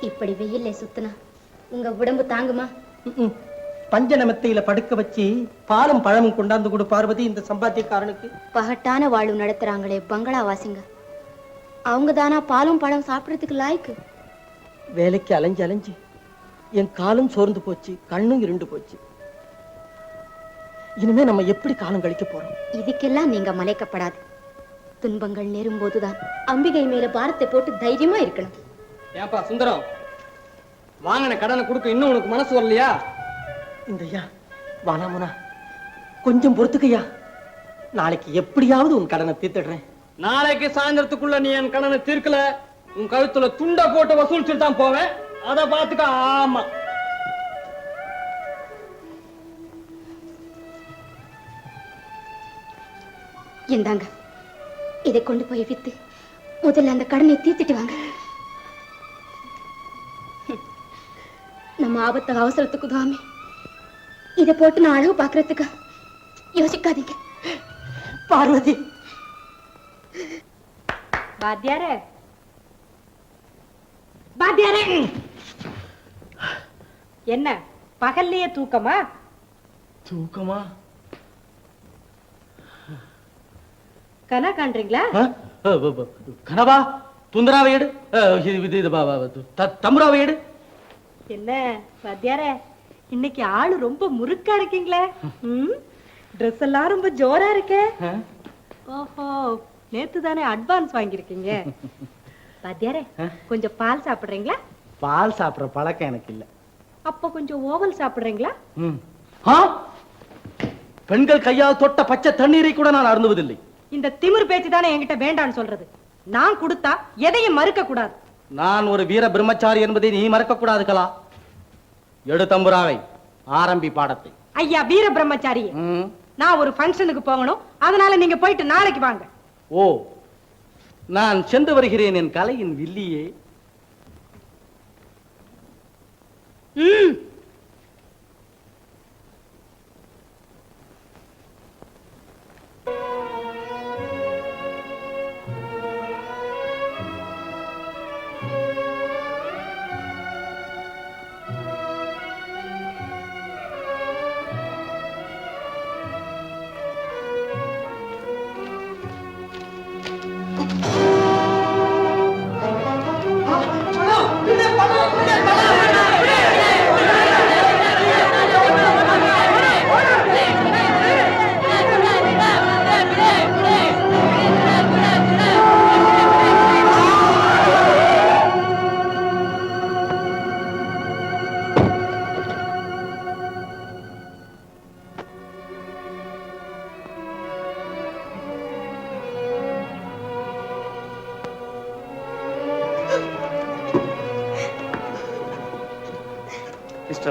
இப்படி வெயில்ல சுத்துனா உங்க உடம்பு தாங்குமா? ம்ம். பஞ்ச நமத்தையில படுக்க வச்சு பாலும் பழமும் கொண்டாந்து கொடு பார்வதி இந்த சம்பாத்தியக்காரனுக்கு. பகட்டான வாழ்வு நடத்துறாங்களே பங்களாவாசிங்க. அவங்க தானா பாலும் பழம் சாப்பிடறதுக்கு லாய்க்கு? வேலைக்கு அலைஞ்சு அலைஞ்சு என் காலும் சோர்ந்து போச்சு கண்ணும் இருண்டு போச்சு. இனிமே நம்ம எப்படி காலம் கழிக்க போறோம்? இதுக்கெல்லாம் நீங்க மலைக்கப்படாது. துன்பங்கள் நேரும் போதுதான் அம்பிகை மேல பாரத்தை போட்டு தைரியமா இருக்கணும். ஏன்பா சுந்தரம்? வாங்கின கடனை கொடுக்க இன்னும் உனக்கு மனசு வரலையா? இந்த ஐயா வானாமுனா கொஞ்சம் பொறுத்துக்கையா நாளைக்கு எப்படியாவது உன் கடனை தீர்த்துடுறேன். நாளைக்கு சாயந்தரத்துக்குள்ள நீ என் கடனை தீர்க்கல உன் கழுத்துல துண்டை போட்டு வசூலிச்சுட்டு தான் போவேன். அதை பார்த்துக்க ஆமா. இந்தாங்க. இதை கொண்டு போய் வித்து முதல்ல அந்த கடனை தீர்த்துட்டு வாங்க. நம்ம ஆபத்து அவசரத்துக்கு உதவாமி இதை போட்டு நான் அழகு பார்க்கறதுக்கு யோசிக்காதீங்க. பார்வதி. வாத்தியாரே. என்ன பகல்லையே தூக்கமா? தூக்கமா? கனா காண்றீங்களா? கனவா? துந்தராவை எடு. இது இது, தம்புராவை எடு. என்ன வாத்தியாரே இன்னைக்கு ஆளு ரொம்ப முறுக்கா இருக்கீங்களே. ட்ரெஸ் எல்லாம் ரொம்ப ஜோரா இருக்கே? ஓஹோ நேத்து தானே அட்வான்ஸ் வாங்கியிருக்கீங்க. வாத்தியாரே கொஞ்சம் பால் சாப்பிடுறீங்களா? பால் சாப்பிடுற பழக்கம் எனக்கு இல்ல. அப்போ கொஞ்சம் ஓவல் சாப்பிடுறீங்களா? பெண்கள் கையால் தொட்ட பச்சை தண்ணீரை கூட நான் அருந்துவதில்லை. இந்த திமிர் பேச்சு தானே என்கிட்ட வேண்டான்னு சொல்றது. நான் கொடுத்தா எதையும் மறுக்க கூடாது நான் ஒரு வீர பிரம்மச்சாரி என்பதை நீ மறக்க கூடாது கலா எடு தம்புராவை. ஆரம்பி பாடத்தை. ஐயா வீர பிரம்மச்சாரியே ம். நான் ஒரு ஃபங்க்ஷனுக்கு போகணும். அதனால நீங்க போயிட்டு நாளைக்கு வாங்க. ஓ நான் சென்று வருகிறேன் என் கலையின் வில்லியே. மிஸ்டர்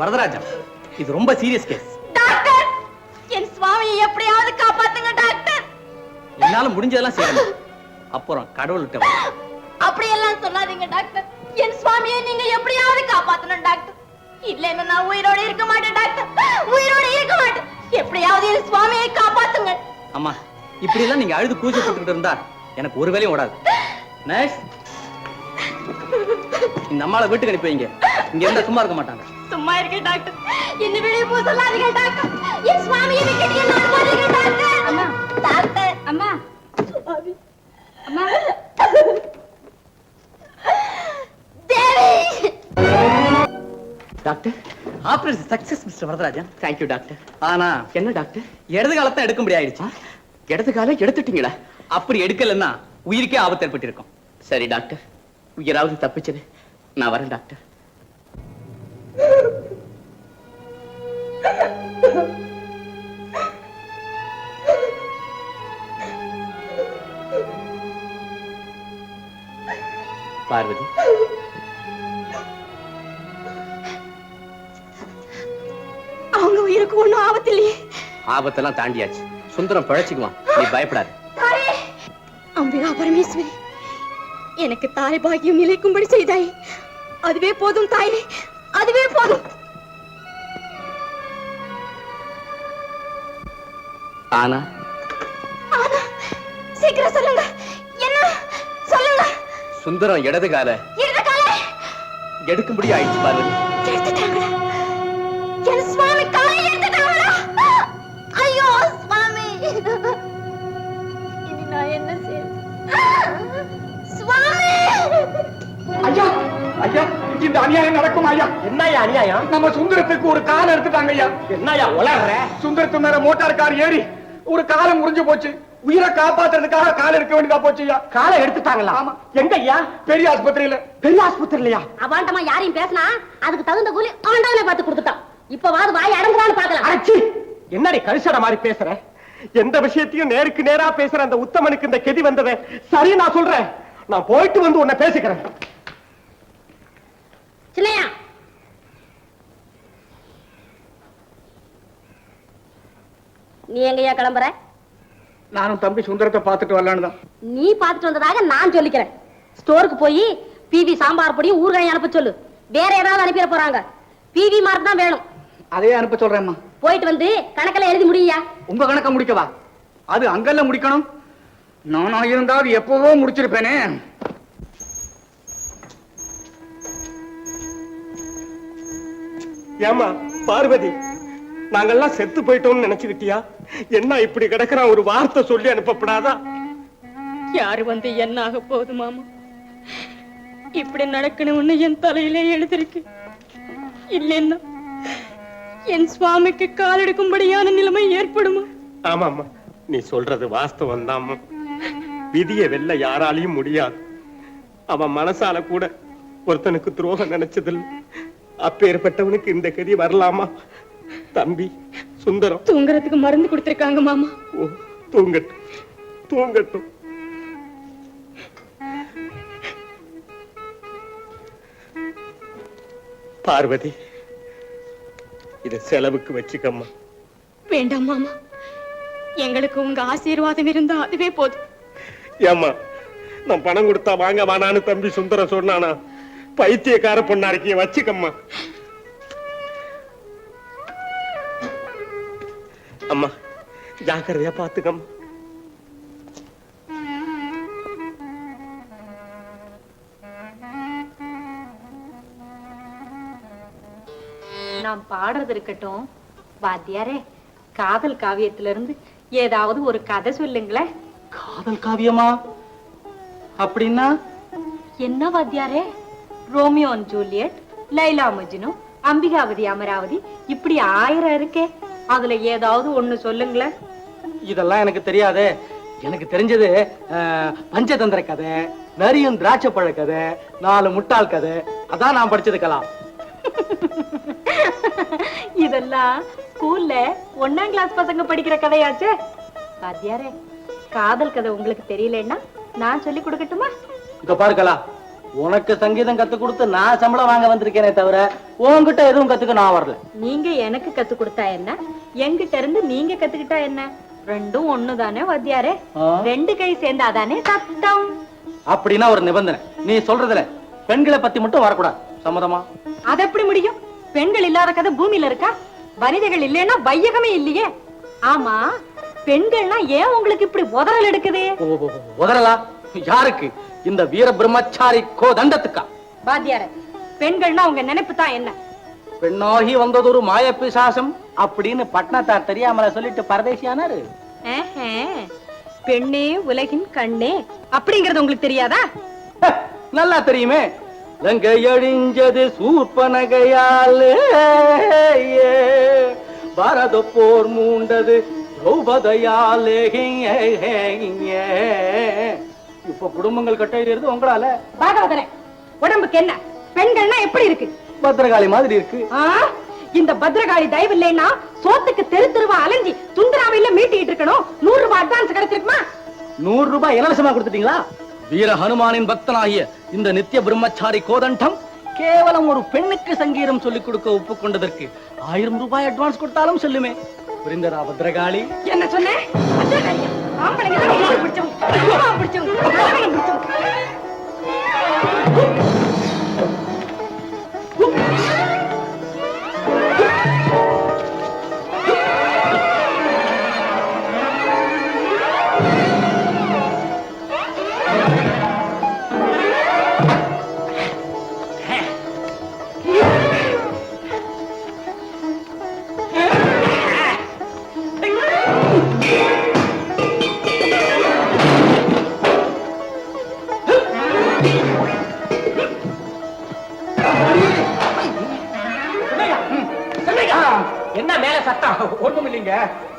வரதராஜன். இது ரொம்ப சீரியஸ் கேஸ் டாக்டர் என் சுவாமியை எப்படியாவது காப்பாத்துங்க டாக்டர். என்னால முடிஞ்சதெல்லாம் செய்யணும். அப்புறம் கடவுள்கிட்ட வா. அப்படியெல்லாம் சொல்லாதீங்க டாக்டர். என் சுவாமியை நீங்க எப்படியாவது காப்பாத்தணும் டாக்டர். இல்லைன்னா நான் உயிரோட இருக்க மாட்டேன் டாக்டர். உயிரோட இருக்க மாட்டேன். எப்படியாவது என் சுவாமியை காப்பாத்துங்க. அம்மா இப்படி எல்லாம் நீங்க அழுது கூச்ச போட்டுக்கிட்டு இருந்தா எனக்கு ஒரு வேலையும் ஓடாது. நர்ஸ் இந்த அம்மாளை வீட்டுக்கு அனுப்பி வைங்க. இங்க இருந்தா சும்மா இருக்க மாட்டாங்க. சும்மா இருக்கேன் டாக்டர். என்ன வெளியே போக சொல்லாதீங்க டாக்டர். என் சுவாமியை விட்டுட்டு என்ன அனுப்பாதீங்க டாக்டர்? அம்மா. டாக்டர். அம்மா. அம்மா. Devi. Doctor operation success mister Varadarajan. Thank you doctor. ஆனா என்ன டாக்டர்? இடது காலத்தை எடுக்க முடியாயிடுச்சு. இடது காலம் எடுத்துட்டீங்களா? அப்படி எடுக்கலன்னா உயிருக்கே ஆபத்து ஏற்பட்டிருக்கும். சரி டாக்டர். உயிராவது தப்பிச்சது. நான் வரேன் டாக்டர். பார்வதி. அவங்க உயிருக்கு ஒண்ணும் ஆபத்து இல்லையே ஆபத்தெல்லாம் தாண்டியாச்சு. சுந்தரம் பழச்சிக்குவான். நீ பயப்படாத. அம்பிகா பரமேஸ்வரி எனக்கு தாய் பாக்கியம் நிலைக்கும்படி செய்தாய். அதுவே போதும் தாயே. அதுவே போதும். ஆனா? ஆனா சீக்கிரம் சொல்லுங்க. சுந்தரம் இடது கால. எடுக்கும்படி ஆயிடுச்சு பார்வதி எடுத்துட்டாங்களா? என் சுவாமி காலை எடுத்துட்டாங்களா? ஐயோ சுவாமி. இனி நான் என்ன செய்வேன் சுவாமி! ஐயா ஐயா இந்த அநியாயம் நடக்கும் ஐயா. என்னய்யா அநியாயம்? நம்ம சுந்தரத்துக்கு ஒரு கால் எடுத்துட்டாங்க ஐயா. என்னய்யா உளர்ற? சுந்தரத்து மேல மோட்டார் கார் ஏறி ஒரு காலம் முறிஞ்சு போச்சு. உயிரை காப்பாத்துறதுக்காக கால் எடுக்க வேண்டியதா போச்சு ஐயா காலை எடுத்துட்டாங்களா? ஆமா. எங்க ஐயா பெரிய ஆஸ்பத்திரியில. பெரிய ஆஸ்பத்திரிலையா அவாண்டமா யாரையும் பேசினா அதுக்கு தகுந்த கூலி ஆண்டவனே பார்த்து கொடுத்துட்டான். இப்ப வாது வாய் அடங்குறான்னு பாக்கலாம் அடச்சி! என்னடி கரிசட மாதிரி பேசுற? எந்த விஷயத்தையும் நேருக்கு நேரா பேசுற அந்த உத்தமனுக்கு இந்த கெதி வந்தது? சரி நான் சொல்றேன். நான் போயிட்டு வந்து உன்னை பேசிக்கிறேன். சின்னையா! நீ எங்கயா கிளம்புற? நானும் தம்பி சுந்தரத்தை பார்த்துட்டு வரலான்னு தான். நீ பாத்துட்டு வந்ததாக நான் சொல்லிக்கிறேன். ஸ்டோருக்கு போய் பிவி சாம்பார் பொடியும் ஊறுகாய் அனுப்ப சொல்லு. வேற ஏதாவது அனுப்பிட போறாங்க. பிவி மார்க் தான் வேணும். அதே அனுப்ப சொல்றேம்மா. போயிட்டு வந்து கணக்கெல்லாம் எழுதி முடியா? உங்க கணக்க முடிக்கவா? அது அங்கெல்லாம் முடிக்கணும். நானா இருந்தால் எப்பவோ முடிச்சிருப்பேனே. ஏமா பார்வதி. நாங்கெல்லாம் செத்து போயிட்டோம்னு நினைச்சுக்கிட்டியா? என்ன இப்படி கிடக்குறான் ஒரு வார்த்தை சொல்லி அனுப்பப்படாதா? யாரு வந்து என்ன ஆக போகுது மாமா? இப்படி நடக்கணும்னு என் தலையிலே எழுதிருக்கு இல்லைன்னா என் சுவாமிக்கு கால் எடுக்கும்படியான நிலைமை ஏற்படுமா? ஆமாம்மா. நீ சொல்றது வாஸ்தவம் தாம்மா விதிய வெல்ல யாராலையும் முடியாது. அவன் மனசால கூட ஒருத்தனுக்கு துரோகம் நினைச்சதில்ல அப்பேற்பட்டவனுக்கு இந்த கதி வரலாமா? தம்பி சுந்தரம். தூங்குறதுக்கு மருந்து கொடுத்திருக்காங்க மாமா. ஓ தூங்கட்டும் தூங்கட்டும். பார்வதி இத செலவுக்கு வச்சுக்கம்மா. வேண்டாம் மாமா. எங்களுக்கு உங்க ஆசீர்வாதம் இருந்தா அதுவே போதும். ஏம்மா நான் பணம் கொடுத்தா வாங்க வானான்னு தம்பி சுந்தரம் சொன்னானா? பைத்தியக்கார பொண்ணா இருக்கிய வச்சுக்கம்மா. அம்மா ஜாக்கிரதையா பாத்துக்கம்மா. நான் பாடுறது இருக்கட்டும். வாத்தியாரே காதல் காவியத்துல இருந்து ஏதாவது ஒரு கதை சொல்லுங்களேன் காதல் காவியமா? அப்படின்னா? என்ன Vathiyare? Romeo and Juliet Laila Majnu Ambikavathi Amaravathi இப்படி ஆயிரம் இருக்கே. அதுல ஏதாவது ஒண்ணு சொல்லுங்களேன். இதெல்லாம் எனக்கு தெரியாதே. எனக்கு தெரிஞ்சது பஞ்சதந்திர கதை நரியும் திராட்சை பழ கதை நாலு முட்டாள் கதை. அதான் நான் படிச்சதுக்கலாம் இதெல்லாம் ஸ்கூல்ல ஒண்ணாம் கிளாஸ் பசங்க படிக்கிற கதையாச்சே. வாத்தியாரே காதல் கதை உங்களுக்கு தெரியலன்னா நான் சொல்லி கொடுக்கட்டுமா? இங்க பாருக்கலா உனக்கு சங்கீதம் கத்து கொடுத்து நான் சம்பளம் வாங்க வந்திருக்கேனே தவிர உன்கிட்ட எதுவும் கத்துக்க நான் வரல. நீங்க எனக்கு கத்து கொடுத்தா என்ன? என்கிட்ட இருந்து நீங்க கத்துக்கிட்டா என்ன? ரெண்டும் ஒண்ணுதானே வாத்தியாரே. ரெண்டு கை சேர்ந்தாதானே சத்தம்? அப்படின்னா ஒரு நிபந்தனை. நீ சொல்றதுல பெண்களை பத்தி மட்டும் வரக்கூடாது. சம்மதமா? அது எப்படி முடியும்? பெண்கள் இல்லாத கதை பூமியில இருக்கா? வனிதைகள் இல்லைன்னா வையகமே இல்லையே. ஆமா பெண்கள்னா ஏன் உங்களுக்கு இப்படி உதறல் எடுக்குது? உதறலா? யாருக்கு? இந்த வீர பிரம்மச்சாரி கோ தண்டத்துக்கா வாத்தியார பெண்கள்னா உங்க நினைப்பு தான் என்ன? பெண்ணாகி வந்ததொரு மாய பிசாசம் அப்படின்னு பட்னத்தார் தெரியாமல சொல்லிட்டு பரதேசியானாரு. பெண்ணே உலகின் கண்ணே அப்படிங்கறது உங்களுக்கு தெரியாதா? நல்லா தெரியுமே. லங்கை அழிஞ்சது சூர்பனகையால் பாரத போர் மூண்டது திரௌபதையாலே இப்ப குடும்பங்கள் கட்டையிறது உங்களால பாகவதரே உடம்புக்கு என்ன? பெண்கள்னா எப்படி இருக்கு? பத்திரகாளி மாதிரி இருக்கு? இந்த பத்ரகாளி தயவு இல்லைன்னா சோத்துக்கு தெரு தெருவா அலைஞ்சி சுந்தராவையில மீட்டிட்டு இருக்கணும். நூறு ரூபாய் அட்வான்ஸ் கிடைச்சிருக்குமா? நூறு ரூபாய் இலவசமா கொடுத்துட்டீங்களா? வீர ஹனுமானின் பக்தனாகிய இந்த நித்திய பிரம்மச்சாரி கோதண்டம் கேவலம் ஒரு பெண்ணுக்கு சங்கீதம் சொல்லிக் கொடுக்க ஒப்புக்கொண்டதற்கு ஆயிரம் ரூபாய் அட்வான்ஸ் கொடுத்தாலும் செல்லுமே. புரிந்ததா பத்ரகாளி என்ன சொன்னேன்? ஆம்பளைங்க பிடிச்சவங்க. பிடிச்சவங்க. பிடிச்சவங்க.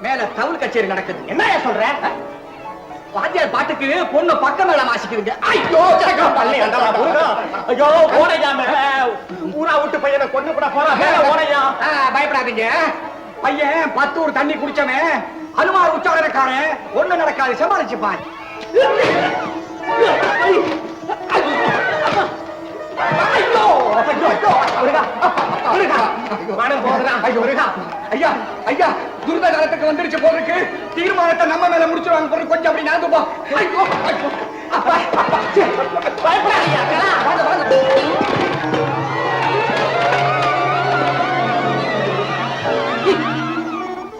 மேல தவுள் கச்சேரி நடக்குது என்னையா சொல்ற வாத்தியார் பாட்டுக்கு பொண்ணு பக்கம் மேல வாசிக்குதுங்க ஐயோ பள்ளி. ஐயோ ஓடையாம ஊரா விட்டு பையனை கொண்டு கூட போறா மேல ஓடையா ஆ, பயப்படாதீங்க பையன் பத்து ஊர் தண்ணி குடிச்சவன் அனுமார் உச்சாரக்காரன் ஒண்ணு நடக்காது சமாளிச்சு பாரு ஐயோ ஐயோ ஐயோ ஐயோ முருகா ஐயா ஐயா துரித காலத்துக்கு வந்துருச்சு போறதுக்கு தீர்மானத்தை நம்ம மேல முடிச்சிருவாங்க போறது கொஞ்சம் அப்படி நடந்து போ ஐயோ ஐயோ. அப்பா பயப்படாதீங்க வாங்க வாங்க.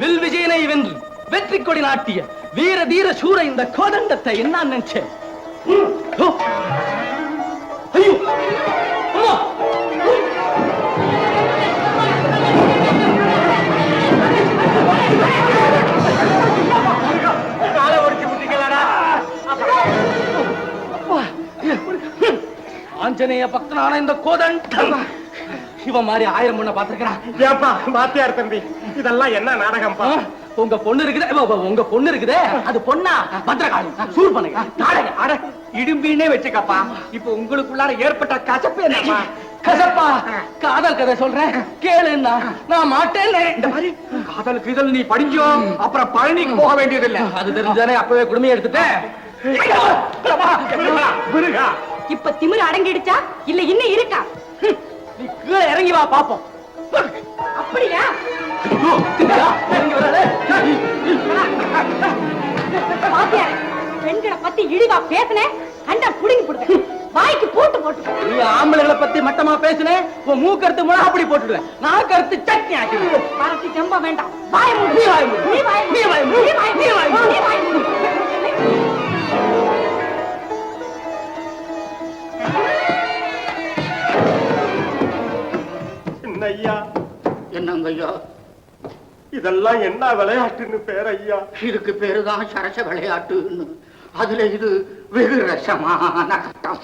வில் விஜயனை வென்று வெற்றி கொடி நாட்டிய வீர தீர சூர இந்த கோதண்டத்தை என்ன நினைச்சேன்? ஐயோ. ஆஞ்சநேய பக்தனான இந்த கோதண்டம் இவன் மாதிரி ஆயிரம் பொண்ணை பார்த்திருக்கிறான். ஏப்பா வாத்தியார் தம்பி இதெல்லாம் என்ன நாடகம்ப்பா? உங்க பொண்ணு இருக்குதே உங்க பொண்ணு இருக்குதே அது பொண்ணா? பத்திரகாளி சூர் பண்ணுங்க நாடக அட இடும்பின்னே வச்சுக்கப்பா. இப்ப உங்களுக்குள்ளார ஏற்பட்ட கசப்பு என்னப்பா கசப்பா? காதல் கதை சொல்றேன். கேளுன்னா நான் மாட்டேன்னு. இந்த மாதிரி காதலுக்கு இதழ் நீ படிஞ்சோ அப்புறம் பழனிக்கு போக வேண்டியதில்லை. அது தெரிஞ்சானே அப்பவே குடுமையை எடுத்துட்டேன். இப்ப திமிரு அடங்கிடுச்சா? இல்ல இன்னும் இருக்கா? நீ கீழே இறங்கி வா பாப்போம். அப்படியா? இறங்கி பெண்களை பத்தி இழிவா பேசுனேன் கண்டா புடிங்கி போடுங்க. வாய்க்கு போட்டு போட்டு நீ ஆம்பளைகளை பத்தி மட்டமா பேசுனே உன் மூக்கருத்து முழா அப்படி போட்டுடுவேன். நான் கருத்து சட்னி ஆக்கிடுவேன். பரத்தி ஜம்ப வேண்டாம். வாய மூடு. நீ வாய மூடு. நீ வாய மூடு. நீ வாய நீ வாய மூடு. என்னங்க ஐயா இதெல்லாம் என்ன விளையாட்டுன்னு பேர் ஐயா? இதுக்கு பேருதான் சரச விளையாட்டுன்னு. அதுல இது வெகு ரசமான கட்டம்.